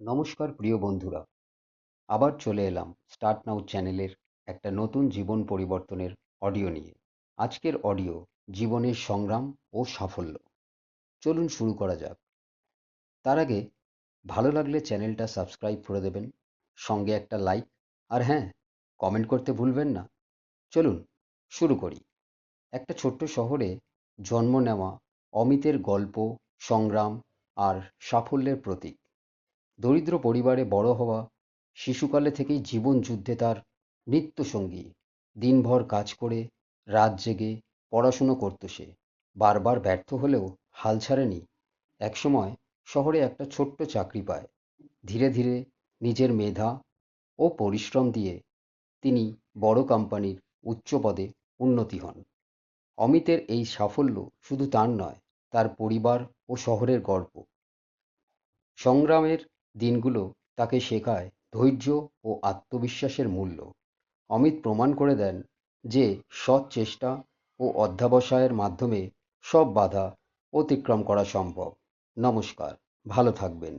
নমস্কার প্রিয় বন্ধুরা। আবার চলে এলাম স্টার্ট নাউ চ্যানেলের একটা নতুন জীবন পরিবর্তনের অডিও নিয়ে। আজকের অডিও জীবনের সংগ্রাম ও সাফল্য। চলুন শুরু করা যাক। তার আগে ভালো লাগলে চ্যানেলটা সাবস্ক্রাইব করে দেবেন, সঙ্গে একটা লাইক আর হ্যাঁ কমেন্ট করতে ভুলবেন না। চলুন শুরু করি। একটা ছোট্ট শহরে জন্ম নেওয়া অমিতের গল্প, সংগ্রাম আর সাফল্যের প্রতীক। দরিদ্র পরিবারে বড় হওয়া, শিশুকালে থেকেই জীবন যুদ্ধে তার নিত্যসঙ্গী। দিনভর কাজ করে, রাত জেগে, পড়াশুনো করত সে। বারবার ব্যর্থ হলেও হাল ছাড়েনি। একসময় শহরে একটা ছোট্ট চাকরি পায়। ধীরে ধীরে নিজের মেধা ও পরিশ্রম দিয়ে তিনি বড় কোম্পানির উচ্চ পদে উন্নতি হন। অমিতের এই সাফল্য শুধু তার নয়, তার পরিবার ও শহরের গর্ব। সংগ্রামের দিনগুলো তাকে শেখায় ধৈর্য ও আত্মবিশ্বাসের মূল্য। অমিত প্রমাণ করে দেন যে সৎ চেষ্টা ও অধ্যাবসায়ের মাধ্যমে সব বাধা অতিক্রম করা সম্ভব। নমস্কার, ভালো থাকবেন।